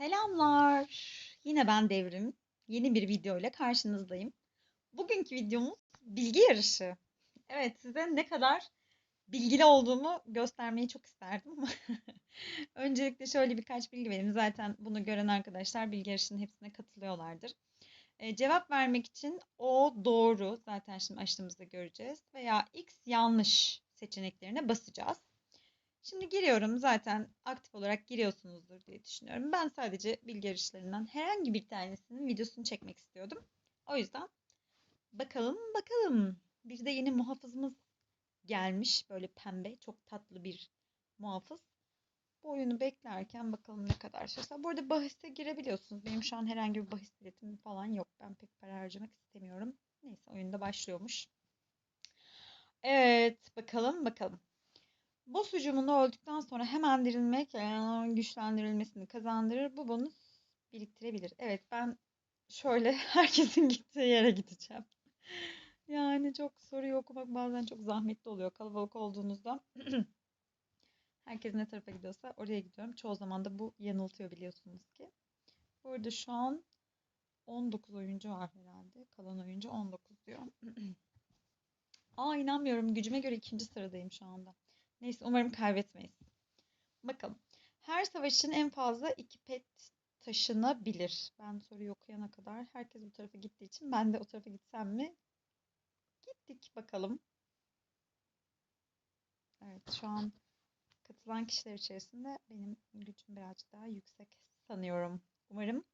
Selamlar. Yine ben Devrim. Yeni bir video ile karşınızdayım. Bugünkü videomuz bilgi yarışı. Evet, size ne kadar bilgili olduğumu göstermeyi çok isterdim. Öncelikle şöyle birkaç bilgi vereyim. Zaten bunu gören arkadaşlar bilgi yarışının hepsine katılıyorlardır. Ee, cevap vermek için o doğru, zaten şimdi açtığımızda göreceğiz. Veya x yanlış seçeneklerine basacağız. Şimdi giriyorum zaten aktif olarak giriyorsunuzdur diye düşünüyorum. Ben sadece bilgi yarışlarından herhangi bir tanesinin videosunu çekmek istiyordum. O yüzden bakalım bakalım. Bir de yeni muhafızımız gelmiş. Böyle pembe çok tatlı bir muhafız. Bu oyunu beklerken bakalım ne kadar sürse. Bu arada bahiste girebiliyorsunuz. Benim şu an herhangi bir bahis biletim falan yok. Ben pek para harcamak istemiyorum. Neyse oyunda başlıyormuş. Evet bakalım bakalım. Boss hücumunda öldükten sonra hemen dirilmek güçlendirilmesini kazandırır. Bu bonus biriktirebilir. Evet ben şöyle herkesin gittiği yere gideceğim. Yani çok soruyu okumak bazen çok zahmetli oluyor. Kalabalık olduğunuzda herkes ne tarafa gidiyorsa oraya gidiyorum. Çoğu zaman da bu yanıltıyor biliyorsunuz ki. Bu arada şu an 19 oyuncu var herhalde. Kalan oyuncu 19 diyor. Aa inanmıyorum. Gücüme göre ikinci sıradayım şu anda. Neyse umarım kaybetmeyiz. Bakalım. Her savaş için en fazla iki pet taşınabilir. Ben soruyu okuyana kadar herkes bu tarafa gittiği için ben de o tarafa gitsem mi? Gittik bakalım. Evet şu an katılan kişiler içerisinde benim gücüm birazcık daha yüksek sanıyorum. Umarım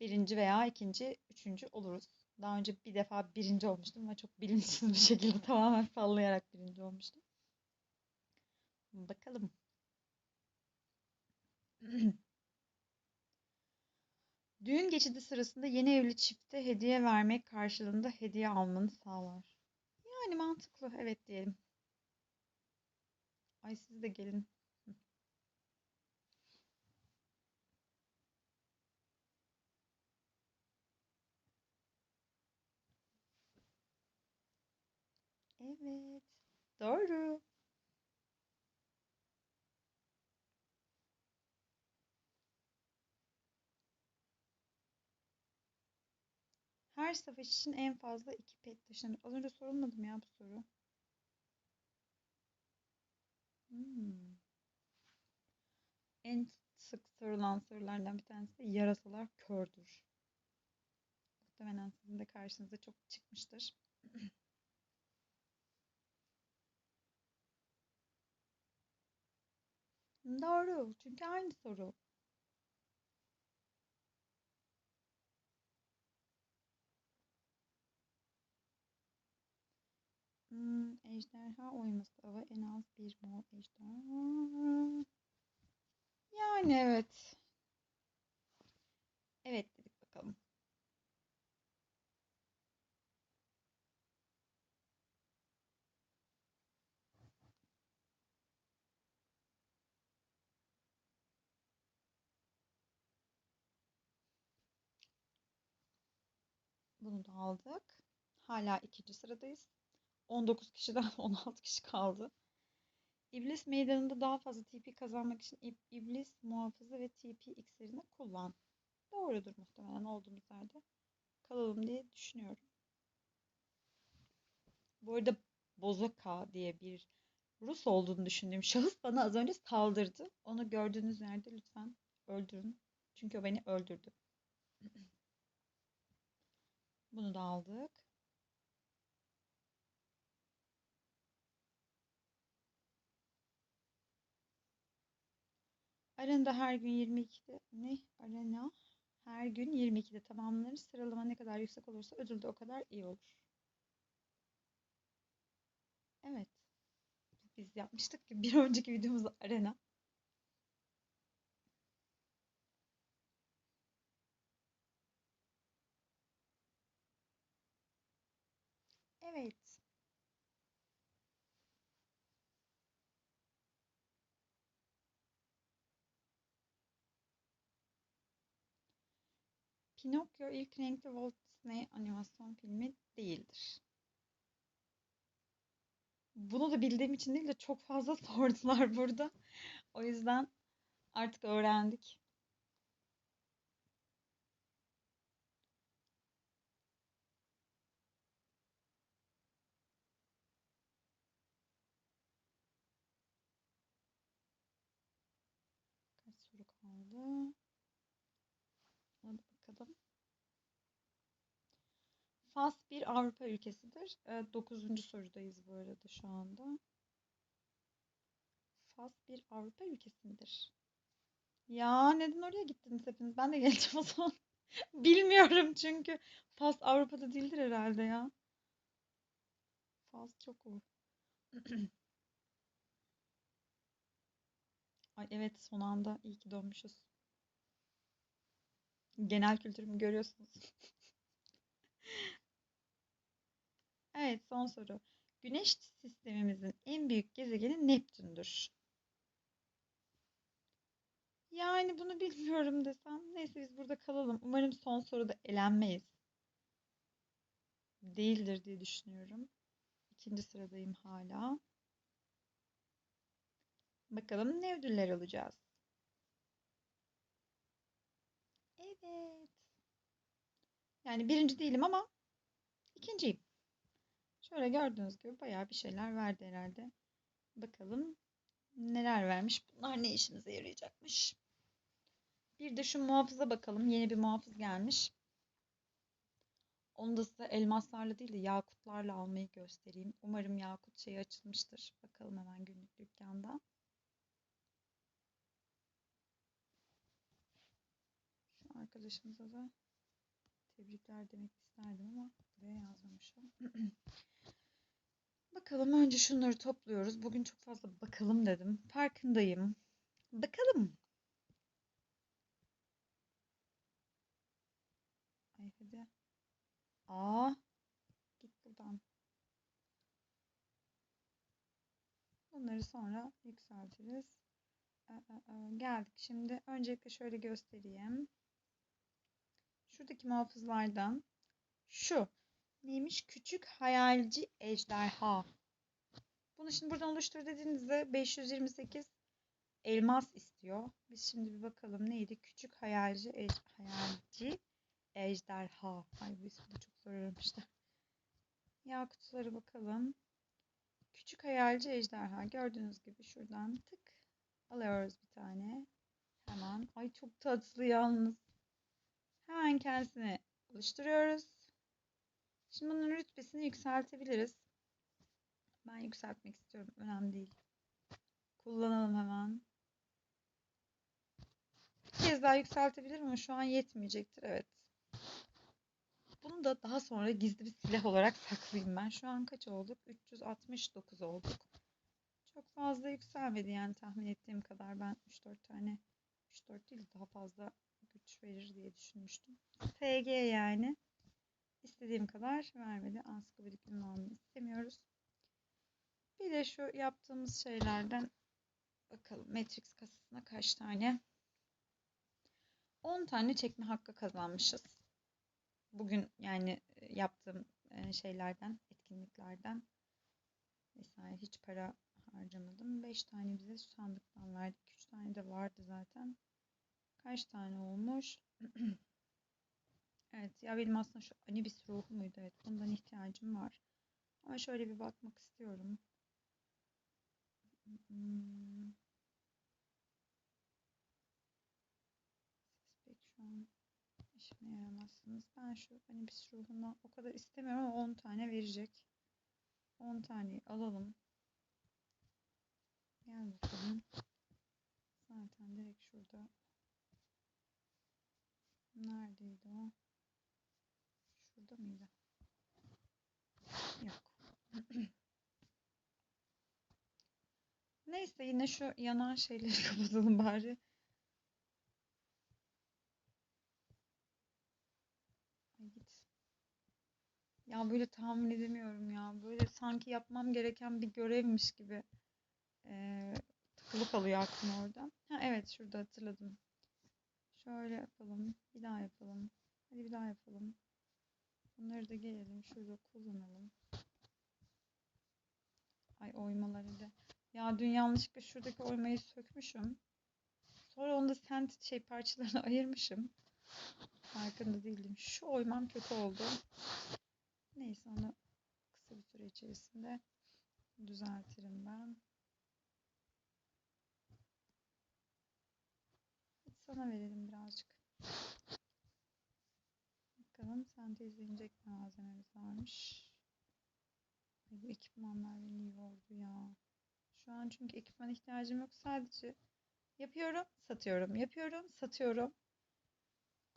birinci veya ikinci, üçüncü oluruz. Daha önce bir defa birinci olmuştum ama çok bilinçsiz bir şekilde tamamen sallayarak birinci olmuştum. Bakalım. Düğün geçidi sırasında yeni evli çifte hediye vermek karşılığında hediye almanı sağlar. Yani mantıklı, evet diyelim. Ay siz de gelin. Evet, doğru. Her savaş için en fazla iki pet taşınır. Az önce sorulmadı mı ya bu soru? Hmm. En sık sorulan sorulardan bir tanesi de yarasalar kördür. Muhtemelen sizin de karşınıza çok çıkmıştır. Doğru. Çünkü aynı soru. Hmm, ejderha oyması avı en az bir mor ejderha. Yani evet. Evet dedik bakalım. Bunu da aldık. Hala ikinci sıradayız. 19 kişiden 16 kişi kaldı. İblis meydanında daha fazla TP kazanmak için iblis muhafızı ve TP iksirini kullan. Doğrudur muhtemelen olduğumuz yerde kalalım diye düşünüyorum. Bu arada Bozaka diye bir Rus olduğunu düşündüğüm şahıs bana az önce saldırdı. Onu gördüğünüz yerde lütfen öldürün. Çünkü o beni öldürdü. Bunu da aldık. Arenada her gün 22'de ne? Arena her gün 22'de tamamlanır. Sıralama ne kadar yüksek olursa ödül de o kadar iyi olur. Evet. Biz yapmıştık ki bir önceki videomuzda arena. Evet. Pinokyo ilk renkli Walt Disney animasyon filmi değildir. Bunu da bildiğim için değil de çok fazla sordular burada. O yüzden artık öğrendik. Kaç soru kaldı? aldım. Fas bir Avrupa ülkesidir. Ee, dokuzuncu sorudayız bu arada şu anda. Fas bir Avrupa ülkesi midir? Ya neden oraya gittiniz hepiniz? Ben de geleceğim o zaman. Bilmiyorum çünkü. Fas Avrupa'da değildir herhalde ya. Fas çok o. Ay evet son anda iyi ki dönmüşüz. Genel kültürümü görüyorsunuz. Evet son soru. Güneş sistemimizin en büyük gezegeni Neptün'dür. Yani bunu bilmiyorum desem. Neyse biz burada kalalım. Umarım son soruda elenmeyiz. Değildir diye düşünüyorum. İkinci sıradayım hala. Bakalım ne ödüller alacağız. Evet. Yani birinci değilim ama ikinciyim. Şöyle gördüğünüz gibi bayağı bir şeyler verdi herhalde. Bakalım neler vermiş. Bunlar ne işimize yarayacakmış. Bir de şu muhafıza bakalım. Yeni bir muhafız gelmiş. Onu da size elmaslarla değil de yakutlarla almayı göstereyim. Umarım yakut şeyi açılmıştır. Bakalım hemen günlük dükkanda. Şu arkadaşımıza da tebrikler demek isterdim ama buraya yazmamışım. Bakalım önce şunları topluyoruz. Bugün çok fazla bakalım dedim. Farkındayım. Bakalım. Ay hadi. Aa, git buradan. Bunları sonra yükseltiriz. Geldik şimdi. Öncelikle şöyle göstereyim. Şuradaki muhafızlardan şu. Neymiş? Küçük hayalci ejderha. Bunu şimdi buradan oluştur dediğinizde 528 elmas istiyor. Biz şimdi bir bakalım neydi? Küçük hayalci ej hayalci ejderha. Ay bu ismi de çok zor aramışlar. Yakutları bakalım. Küçük hayalci ejderha. Gördüğünüz gibi şuradan tık alıyoruz bir tane. Hemen. Ay çok tatlı yalnız. Hemen kendisini oluşturuyoruz. Şimdi bunun rütbesini yükseltebiliriz. Ben yükseltmek istiyorum. Önemli değil. Kullanalım hemen. Bir kez daha yükseltebilirim ama şu an yetmeyecektir. Evet. Bunu da daha sonra gizli bir silah olarak saklayayım ben. Şu an kaç olduk? 369 olduk. Çok fazla yükselmedi yani tahmin ettiğim kadar. Ben 3-4 tane 3-4 değil daha fazla güç verir diye düşünmüştüm. SG yani. İstediğim kadar vermedi. Ansiklopedikin almayı istemiyoruz. Bir de şu yaptığımız şeylerden bakalım. Matrix kasasına kaç tane? 10 tane çekme hakkı kazanmışız. Bugün yani yaptığım şeylerden, etkinliklerden vesaire hiç para harcamadım. 5 tane bize sandıktan verdik. 3 tane de vardı zaten. Kaç tane olmuş? evet ya benim aslında şu Anubis ruhu muydu? Evet bundan ihtiyacım var. Ama şöyle bir bakmak istiyorum. Hmm. Siz pek şu an işime yaramazsınız. Ben şu Anubis ruhundan o kadar istemiyorum ama 10 tane verecek. 10 taneyi alalım. Gel bakalım. Zaten direkt şurada. Neredeydi o? Şurada mıydı? Yok. Neyse yine şu yanan şeyleri kapatalım bari. Ay git. Ya böyle tahmin edemiyorum ya. Böyle sanki yapmam gereken bir görevmiş gibi. Ee, takılı kalıyor aklım orada. Ha evet şurada hatırladım. Şöyle yapalım. Bir daha yapalım. Hadi bir daha yapalım. Bunları da gelelim şurada kullanalım. Ay oymaları da. Ya dün yanlışlıkla şuradaki oymayı sökmüşüm. Sonra onu da sent şey parçalarına ayırmışım. Farkında değildim. Şu oymam kötü oldu. Neyse onu kısa bir süre içerisinde düzeltirim ben. Sana verelim birazcık. Bakalım. Sentezlenecek malzememiz varmış. Ay, bu ekipmanlar beni yordu ya. Şu an çünkü ekipman ihtiyacım yok. Sadece yapıyorum, satıyorum, yapıyorum, satıyorum.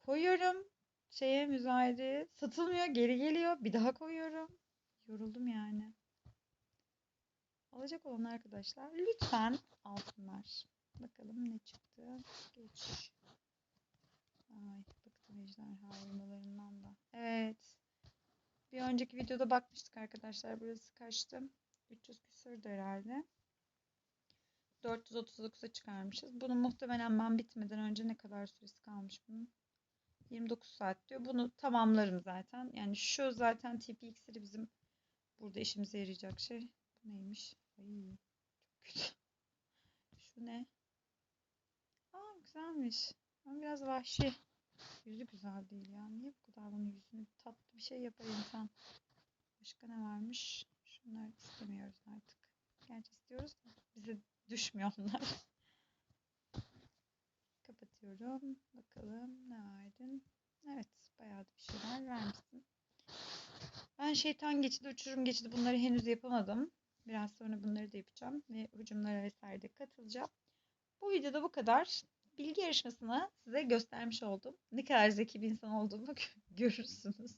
Koyuyorum şeye müzayedeye. Satılmıyor, geri geliyor. Bir daha koyuyorum. Yoruldum yani. Alacak olan arkadaşlar lütfen alsınlar. Bakalım ne çıktı. Geç. Ay bıktım ejderha uyumalarından da. Evet. Bir önceki videoda bakmıştık arkadaşlar. Burası kaçtı? 300 küsürdü herhalde. 439'a çıkarmışız. Bunu muhtemelen ben bitmeden önce ne kadar süresi kalmış bunun? 29 saat diyor. Bunu tamamlarım zaten. Yani şu zaten TP iksiri bizim burada işimize yarayacak şey. Bu neymiş? Ay, çok kötü. Şu ne? Güzelmiş. Ama biraz vahşi. Yüzü güzel değil ya. Niye bu kadar bunun yüzünü tatlı bir şey yapar insan? Başka ne varmış? Şunları istemiyoruz artık. Gerçi istiyoruz da bize düşmüyor onlar. Kapatıyorum. Bakalım ne verdin? Evet bayağı da bir şeyler vermişsin. Ben şeytan geçidi, uçurum geçidi bunları henüz yapamadım. Biraz sonra bunları da yapacağım ve hücumlara vesaire de katılacağım. Bu videoda bu kadar. Bilgi yarışmasını size göstermiş oldum. Ne kadar zeki bir insan olduğumu görürsünüz.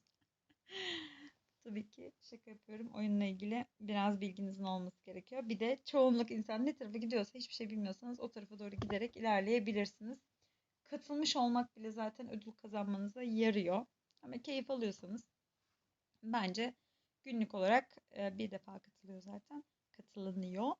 Tabii ki şaka yapıyorum. Oyunla ilgili biraz bilginizin olması gerekiyor. Bir de çoğunluk insan ne tarafa gidiyorsa hiçbir şey bilmiyorsanız o tarafa doğru giderek ilerleyebilirsiniz. Katılmış olmak bile zaten ödül kazanmanıza yarıyor. Ama keyif alıyorsanız bence günlük olarak e, bir defa katılıyor zaten. Katılınıyor.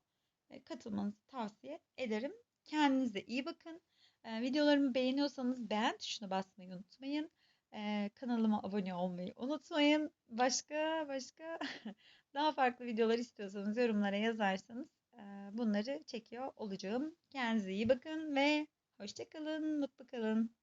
E, Katılmanızı tavsiye ederim. Kendinize iyi bakın. E, Videolarımı beğeniyorsanız beğen tuşuna basmayı unutmayın. E, Kanalıma abone olmayı unutmayın. Başka başka daha farklı videolar istiyorsanız yorumlara yazarsanız e, bunları çekiyor olacağım. Kendinize iyi bakın ve hoşçakalın, mutlu kalın.